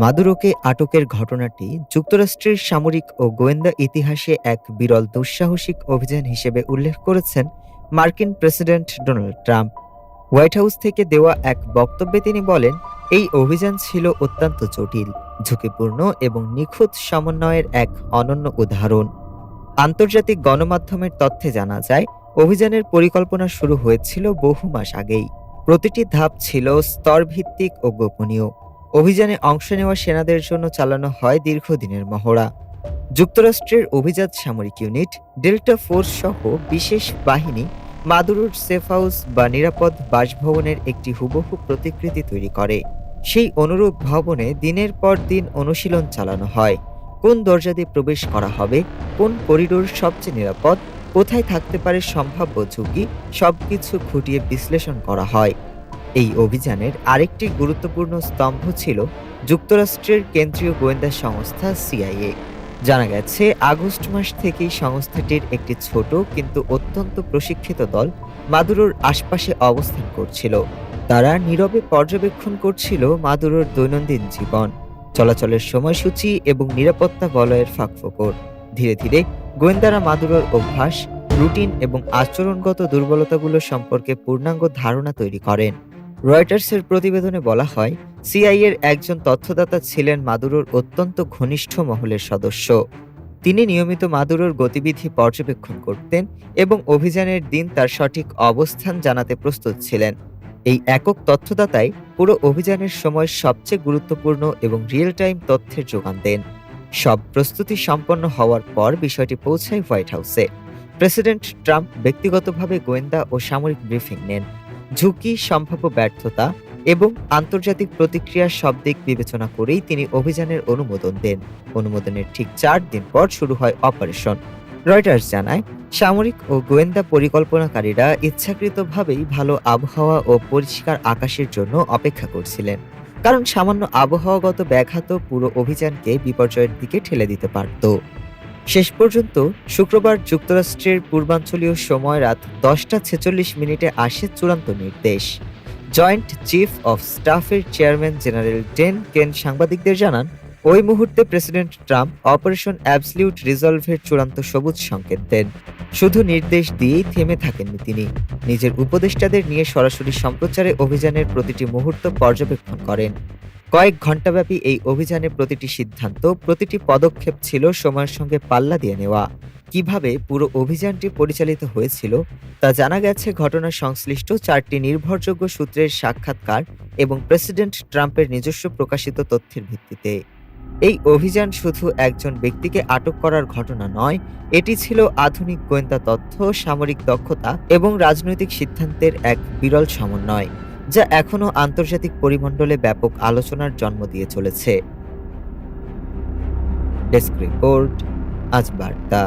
মাদুরোকে আটকের ঘটনাটি যুক্তরাষ্ট্রের সামরিক ও গোয়েন্দা ইতিহাসে এক বিরল দুঃসাহসিক অভিযান হিসেবে উল্লেখ করেছেন মার্কিন president Donald Trump. White House থেকে দেওয়া এক বক্তব্যে তিনি বলেন, এই অভিযান ছিল অত্যন্ত জটিল, ঝুঁকিপূর্ণ এবং নিখুঁত সমন্বয়ের এক অনন্য উদাহরণ। আন্তর্জাতিক গণমাধ্যমের তথ্যে জানা যায়, অভিযানের পরিকল্পনা শুরু হয়েছিল বহু মাস আগেই। প্রতিটি ধাপ ছিল স্তরভিত্তিক ও গোপনীয়। অভিযানে অংশ নেওয়া সেনাদের জন্য চালানো হয় দীর্ঘদিনের মহড়া। যুক্তরাষ্ট্রের অভিজাত সামরিক ইউনিট, ডেল্টা ফোর্স সহ বিশেষ বাহিনী মাদুরুর সেফ হাউস বা নিরাপদ বাসভবনের একটি হুবহু প্রতিকৃতি তৈরি করে। সেই অনুরূপ ভবনে দিনের পর দিন অনুশীলন চালানো হয়। কোন দরজা দিয়ে প্রবেশ করা হবে, কোন করিডোর সবচেয়ে নিরাপদ, কোথায় থাকতে পারে সম্ভাব্য ঝুঁকি, সবকিছু খুঁটিয়ে বিশ্লেষণ করা হয়। এই অভিযানের আরেকটি গুরুত্বপূর্ণ স্তম্ভ ছিল যুক্তরাষ্ট্রের কেন্দ্রীয় গোয়েন্দা সংস্থা সিআইএ। জানা গেছে, আগস্ট মাস থেকেই সংস্থাটির একটি ছোট কিন্তু অত্যন্ত প্রশিক্ষিত দল মাদুরোর আশপাশে অবস্থান করছিল। তারা নীরবে পর্যবেক্ষণ করছিল মাদুরোর দৈনন্দিন জীবন, চলাচলের সময়সূচি এবং নিরাপত্তা বলয়ের ফাঁকফোকর। ধীরে ধীরে গোয়েন্দারা মাদুরোর অভ্যাস, রুটিন এবং আচরণগত দুর্বলতাগুলো সম্পর্কে পূর্ণাঙ্গ ধারণা তৈরি করেন। রয়টার্সের প্রতিবেদনে বলা হয় সিআইএর একজন তথ্যদাতা ছিলেন মাদুরোর অত্যন্ত ঘনিষ্ঠ মহলের সদস্য। তিনি নিয়মিত মাদুরোর গতিবিধি পর্যবেক্ষণ করতেন এবং অভিযানের দিন তার সঠিক অবস্থান জানাতে প্রস্তুত ছিলেন। এই একক তথ্যদাতাই পুরো অভিযানের সময় সবচেয়ে গুরুত্বপূর্ণ এবং রিয়েল টাইম তথ্যের যোগান দেন। সব প্রস্তুতি সম্পন্ন হওয়ার পর বিষয়টি পৌঁছায় হোয়াইট হাউসে। প্রেসিডেন্ট ট্রাম্প ব্যক্তিগতভাবে গোয়েন্দা ও সামরিক ব্রিফিং নেন। ঝুঁকি, সম্ভাব্য ব্যর্থতা এবং আন্তর্জাতিক প্রতিক্রিয়ার সব দিক বিবেচনা করেই তিনি অভিযানের অনুমোদন দেন। অনুমোদনের ঠিক চার দিন পর শুরু হয় অপারেশন। রয়টার্স জানায়, সামরিক ও গোয়েন্দা পরিকল্পনাকারীরা ইচ্ছাকৃতভাবেই ভালো আবহাওয়া ও পরিষ্কার আকাশের জন্য অপেক্ষা করছিলেন। কারণ সামান্য আবহাওয়াগত ব্যাঘাত পুরো অভিযানকে বিপর্যয়ের দিকে ঠেলে দিতে পারত। শেষ পর্যন্ত শুক্রবার যুক্তরাষ্ট্রের পূর্বাঞ্চলীয় সময় রাত দশটা ছেচল্লিশ মিনিটে আসে চূড়ান্ত নির্দেশ। জয়েন্ট চিফ অফ স্টাফের চেয়ারম্যান জেনারেল ডেন কেন সাংবাদিকদের জানান, ওই মুহূর্তে প্রেসিডেন্ট ট্রাম্প অপারেশন অ্যাবসলিউট রিজলভের চূড়ান্ত সবুজ সংকেত দেন। শুধু নির্দেশ দিয়েই থেমে থাকেননি তিনি। নিজের উপদেষ্টাদের নিয়ে সরাসরি সম্প্রচারে অভিযানের প্রতিটি মুহূর্ত পর্যবেক্ষণ করেন। কয়েক ঘণ্টাব্যাপী এই অভিযানে প্রতিটি সিদ্ধান্ত, প্রতিটি পদক্ষেপ ছিল সময়ের সঙ্গে পাল্লা দিয়ে নেওয়া। কীভাবে পুরো অভিযানটি পরিচালিত হয়েছিল তা জানা গেছে ঘটনা সংশ্লিষ্ট চারটি নির্ভরযোগ্য সূত্রের সাক্ষাৎকার এবং প্রেসিডেন্ট ট্রাম্পের নিজস্ব প্রকাশিত তথ্যের ভিত্তিতে। এই অভিযান শুধু একজন ব্যক্তিকে আটক করার ঘটনা নয়, এটি ছিল আধুনিক গোয়েন্দা তথ্য, সামরিক দক্ষতা এবং রাজনৈতিক সিদ্ধান্তের এক বিরল সমন্বয়। যা এখনও আন্তর্জাতিক পরিমণ্ডলে ব্যাপক আলোচনার জন্ম দিয়ে চলেছে। ডেস্ক রিপোর্ট আজ বার্তা।